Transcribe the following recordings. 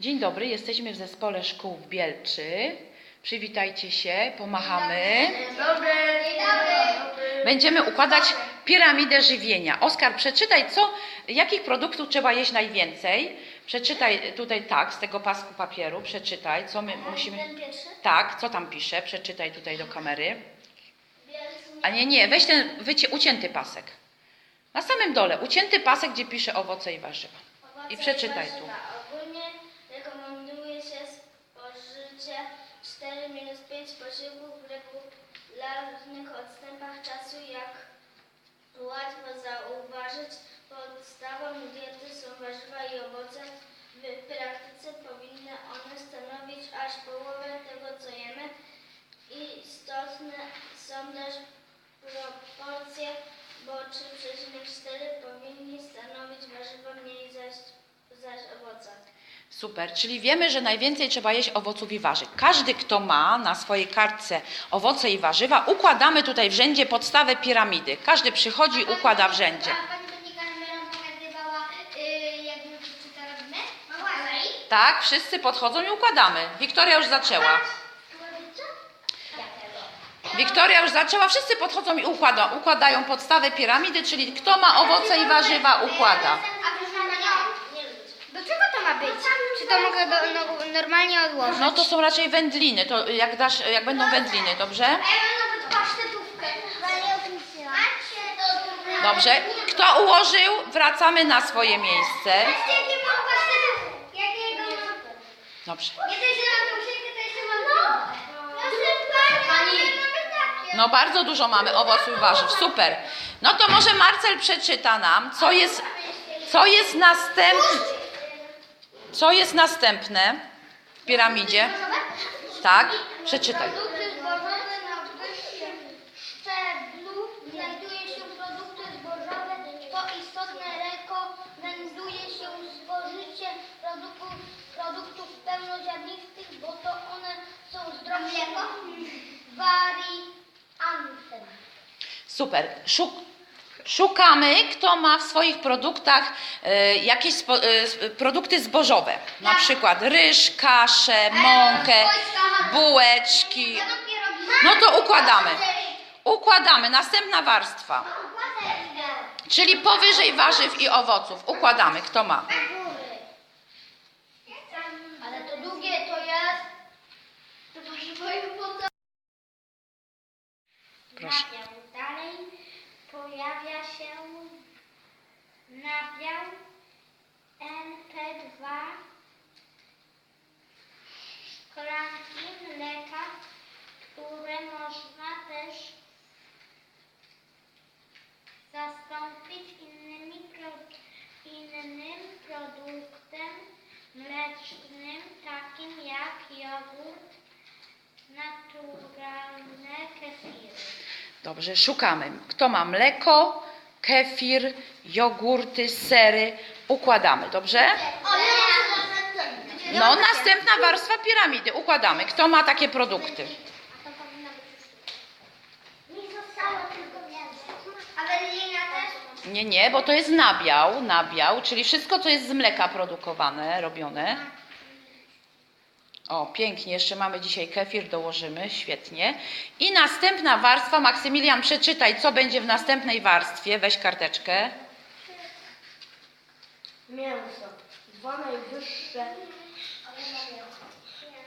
Dzień dobry, jesteśmy w zespole szkół w Bielczy. Przywitajcie się, pomachamy. Dobry. Będziemy układać piramidę żywienia. Oskar, przeczytaj, co, jakich produktów trzeba jeść najwięcej. Przeczytaj tutaj tak, z tego pasku papieru, przeczytaj, co my musimy... Tak, co tam pisze, przeczytaj tutaj do kamery. A nie, nie, weź ten wycie, ucięty pasek. Na samym dole, ucięty pasek, gdzie pisze owoce i warzywa. I przeczytaj tu. warzywa. Ogólnie rekomenduje się spożycie 4 minus 5 posiłków w regularnych odstępach czasu. Jak łatwo zauważyć, podstawą diety są warzywa i owoce. W praktyce powinny one stanowić aż połowę tego, co jemy. Istotne są też proporcje, bo 3,4 powinni stanowić warzywa, mniej zaś, zaś owoce. Super, czyli wiemy, że najwięcej trzeba jeść owoców i warzyw. Każdy, kto ma na swojej kartce owoce i warzywa, układamy tutaj w rzędzie podstawę piramidy. Każdy przychodzi układa w rzędzie. A pani Monika nam pokazywała, jak my to robimy? No właśnie. Tak, wszyscy podchodzą i układamy. Wiktoria już zaczęła. Wiktoria już zaczęła, wszyscy podchodzą i układa, układają podstawę piramidy, czyli kto ma owoce i warzywa, układa. A proszę pana, nie lubię. Do czego to ma być? Czy to mogę do, no, normalnie odłożyć? No to są raczej wędliny, to jak, dasz, jak będą wędliny, dobrze? A ja mam nawet pasztetówkę. Ale ja Dobrze. Kto ułożył, wracamy na swoje miejsce. Dobrze. No. No bardzo dużo mamy owoców i warzyw, super. No to może Marcel przeczyta nam, co jest, co jest następne. Co jest następne w piramidzie? Tak, przeczytaj. Pełnoziarnistych, bo to one są zdrowszym wariantem. Super. Szuk szukamy, kto ma w swoich produktach e, jakieś spo, e, s- produkty zbożowe. Na przykład ryż, kaszę, mąkę, bułeczki. No to układamy. Układamy. Następna warstwa. Czyli powyżej warzyw i owoców. Układamy. Kto ma? Ale to długie to jest. To warzywo i owoce. Proszę. Nabiał. Dalej pojawia się nabiał NP2 szklanki mleka, które można też zastąpić innymi pro, innym produktem mlecznym, takim jak jogurt, naturalne kefiry. Dobrze, szukamy. Kto ma mleko, kefir, jogurty, sery. Układamy, dobrze? No, następna warstwa piramidy. Układamy. Kto ma takie produkty? A to powinno być już Mi zostało tylko więcej. A Ewelina też? Nie, nie, bo to jest nabiał, nabiał, czyli wszystko, co jest z mleka produkowane, robione. O, pięknie, jeszcze mamy dzisiaj kefir, dołożymy, świetnie. I następna warstwa, Maksymilian, przeczytaj, co będzie w następnej warstwie. Weź karteczkę. Mięso. Dwa najwyższe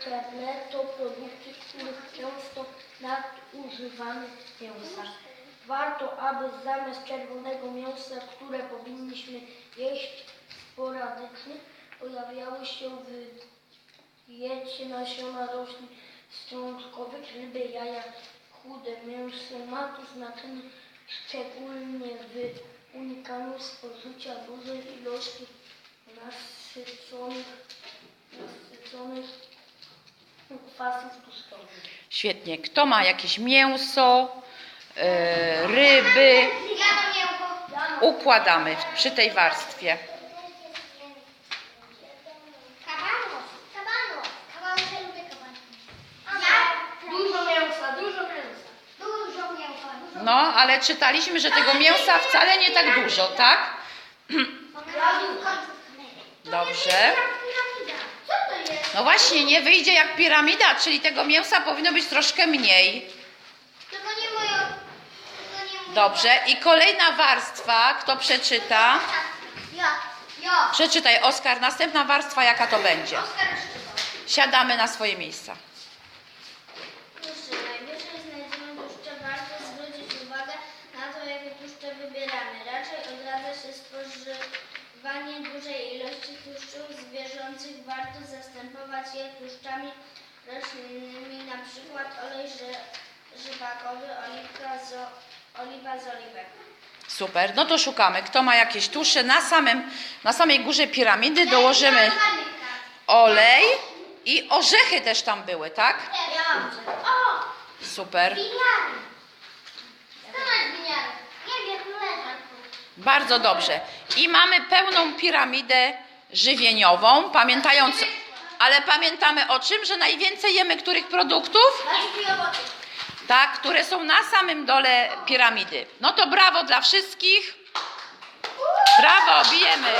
szczeble to produkty, których często nadużywamy mięsa. Warto, aby zamiast czerwonego mięsa, które powinniśmy jeść sporadycznie, pojawiały się w diecie nasiona roślin strączkowych, ryby, jaja, chude mięso. Ma to znaczenie szczególnie w unikaniu spożycia dużej ilości nasyconych, nasyconych kwasów tłuszczowych. Świetnie. Kto ma jakieś mięso, ryby? Mam mięcho. Układamy przy tej warstwie. No, ale czytaliśmy, że tego mięsa wcale nie tak dużo, tak? Dobrze. No właśnie, nie wyjdzie jak piramida, czyli tego mięsa powinno być troszkę mniej. Dobrze, i kolejna warstwa, kto przeczyta? Ja. Ja. Przeczytaj, Oskar, następna warstwa, jaka to będzie? Siadamy na swoje miejsca. Tłuszcze. Najwyżej znajdziemy tłuszcze. Warto zwrócić uwagę na to, jakie tłuszcze wybieramy. Raczej odradza się spożywanie dużej ilości tłuszczów zwierzęcych. Warto zastępować je tłuszczami roślinnymi, na przykład olej ży- żywakowy, oliwka z, oliwa z oliwek. Super, no to szukamy. Kto ma jakieś tłuszcze? Na, samym, na samej górze piramidy dołożymy olej i orzechy też tam były, tak? O! Super. Winiary. Co masz winiary? Nie wiem, tu. Bardzo dobrze. I mamy pełną piramidę żywieniową, pamiętając, ale pamiętamy o czym, że najwięcej jemy których produktów? Warzyw i owoce. Tak, które są na samym dole piramidy. No to brawo dla wszystkich. Brawo, bijemy.